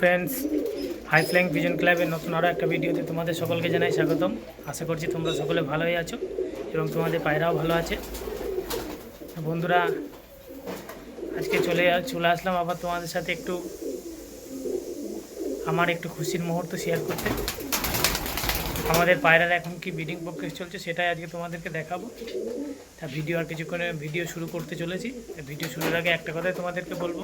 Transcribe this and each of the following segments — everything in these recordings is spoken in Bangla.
ফ্রেন্ডস হাই ফ্ল্যাং ভিজন ক্লাবের নতুন আরও একটা ভিডিওতে তোমাদের সকলকে জানাই স্বাগতম। আশা করছি তোমরা সকলে ভালোই আছো এবং তোমাদের পায়রাও ভালো আছে। বন্ধুরা, আজকে চলে চলে আসলাম আবার তোমাদের সাথে একটু আমার একটু খুশির মুহূর্ত শেয়ার করতে। আমাদের পায়রার এখন কি ব্রিডিং প্রক্রিয়া চলছে সেটাই আজকে তোমাদেরকে দেখাবো। তা ভিডিও আর কিছুক্ষণে ভিডিও শুরু করতে চলেছি। ভিডিও শুরুর আগে একটা কথাই তোমাদেরকে বলব।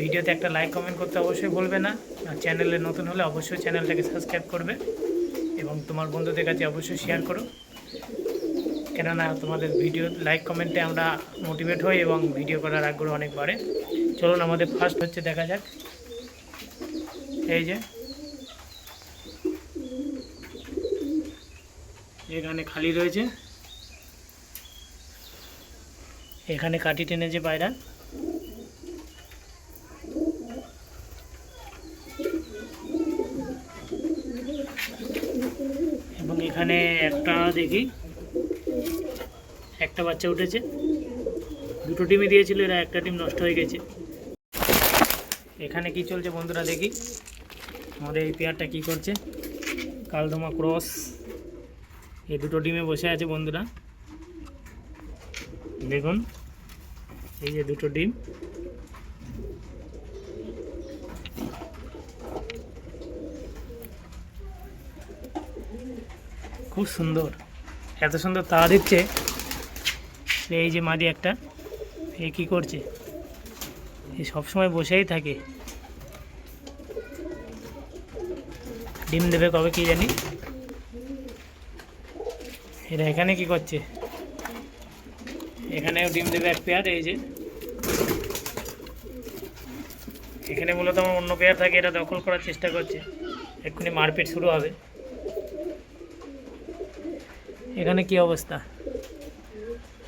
ভিডিওতে একটা লাইক কমেন্ট করতে অবশ্যই বলবে না। আর চ্যানেলে নতুন হলে অবশ্যই চ্যানেলটাকে সাবস্ক্রাইব করবে এবং তোমার বন্ধুদের কাছে অবশ্যই শেয়ার করো। কেননা তোমাদের ভিডিও লাইক কমেন্টে আমরা মোটিভেট হই এবং ভিডিও করার আগ্রহ অনেক বাড়ে। চলুন আমাদের ফার্স্ট হচ্ছে দেখা যাক। এই যে। এখানে খালি রয়েছে। এখানে কাটি টেনেছে পায়রা। এবং এখানে একটা দেখি। একটা বাচ্চা উঠেছে। দুটো টিমই দিয়েছিল, এরা একটা টিম নষ্ট হয়ে গেছে। এখানে কি চলছে বন্ধুরা দেখি। আমাদের এই পেয়ারটা কি করছে? কালদমা ক্রস এই দুটো ডিমে বসে আছে বন্ধুরা। দেখুন, এই যে দুটো ডিম খুব সুন্দর। এত সুন্দর তাওয়া দিচ্ছে। এই যে মাদি একটা, এ কী করছে? এ সবসময় বসেই থাকে। ডিম দেবে কবে কি জানি? এরা এখানে কি করছে? এখানেও ডিম দেবে এক পেয়ার, এই যে। এখানে মূলত আমার অন্য পেয়ার থাকে এটা দখল করার চেষ্টা করছে। এক্ষুনি মারপিট শুরু হবে। এখানে কি অবস্থা?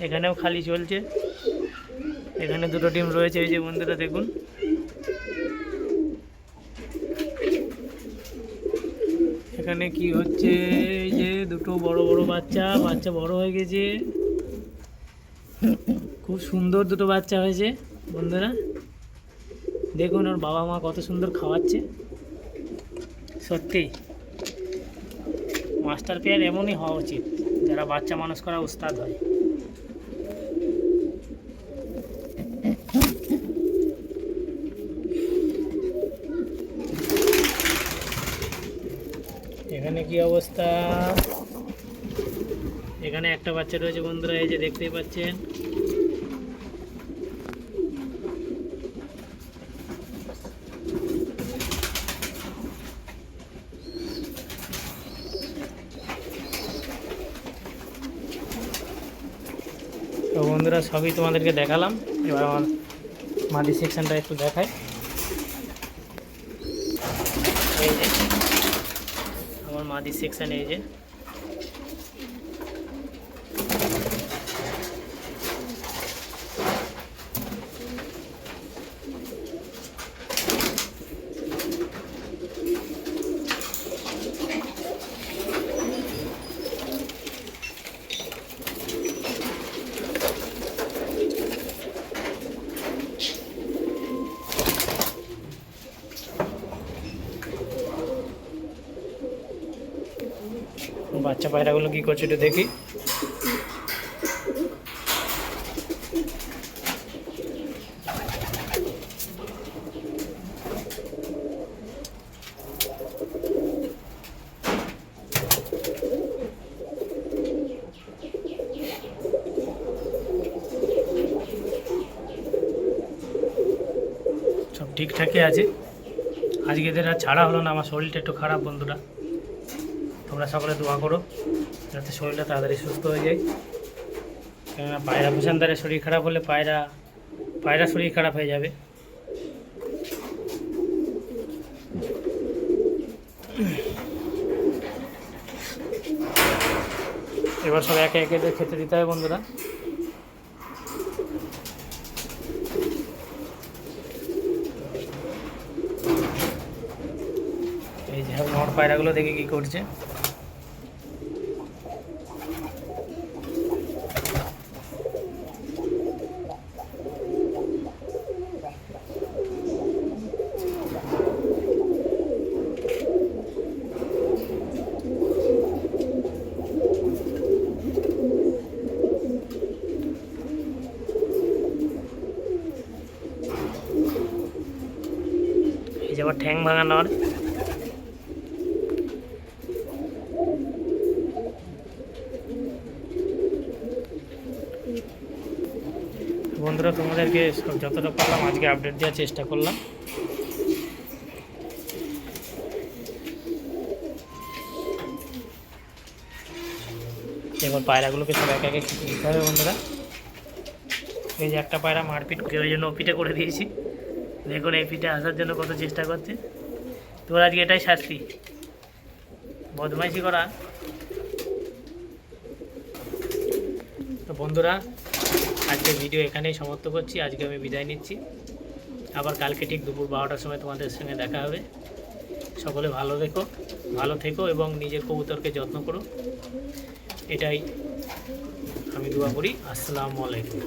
এখানেও খালি চলছে। এখানে দুটো টিম রয়েছে, এই যে বন্ধুরা দেখুন। এখানে কি হচ্ছে? এই যে দুটো বড় বড় বাচ্চা বাচ্চা বড় হয়ে গেছে। খুব সুন্দর দুটো বাচ্চা হয়েছে, বন্ধুরা। দেখুন ওর বাবা মা কত সুন্দর খাওয়াচ্ছে। সত্যি, মাস্টার পেয়ার এমনই হওয়া উচিত। যারা বাচ্চা মানুষ করা উস্তাদ হয়। এখানে কি অবস্থা? এখানে একটা বাচ্চা রয়েছে বন্ধুরা, এই যে দেখতেই পাচ্ছেন। তো বন্ধুরা, সবই তোমাদেরকে দেখালাম। এবার আমার মাটি সেকশনটা একটু দেখাই। আমার মাটি সেকশন এই যে। বাচ্চা পায়রাগুলো কি করছে একটু দেখি। সব ঠিকঠাকই আছে। আজকে এদের আর ছাড়া হলো না, আমার শরীরটা একটু খারাপ বন্ধুরা। তোমরা সকলে দোয়া করো, যাতে শরীরটা তাড়াতাড়ি সুস্থ হয়ে যায়। কেননা পায়রা ভূষণদারের শরীর খারাপ হলে পায়রা পায়রা শরীর খারাপ হয়ে যাবে। এবার সব একে একে খেতে দিতে হবে বন্ধুরা। এই যে নট পায়রাগুলো দেখে কি করছে। যে আবার ঠ্যাং ভাঙানোর। বন্ধুরা, তোমাদেরকে যতটা পারলাম আজকে আপডেট দেওয়ার চেষ্টা করলাম। এবার পায়রাগুলোকে সব একে একে খেতে হবে বন্ধুরা। এই যে একটা পায়রা মারপিট করে, ওই জন্য ও পিঠে করে দিয়েছি। দেখুন এই পিঠে আসার জন্য কত চেষ্টা করছে? তোর আজকে এটাই শাস্তি। বদমাইশি করা। তো বন্ধুরা আজকে ভিডিও এখানেই সমাপ্ত করছি। আজকে আমি বিদায় নিচ্ছি। আবার কালকে ঠিক দুপুর বারোটার সময় তোমাদের সঙ্গে দেখা হবে। সকলে ভালো দেখো ভালো থেকো এবং নিজের কবুতরকে যত্ন করো। এটাই আমি দোয়া করি। আসসালামু আলাইকুম।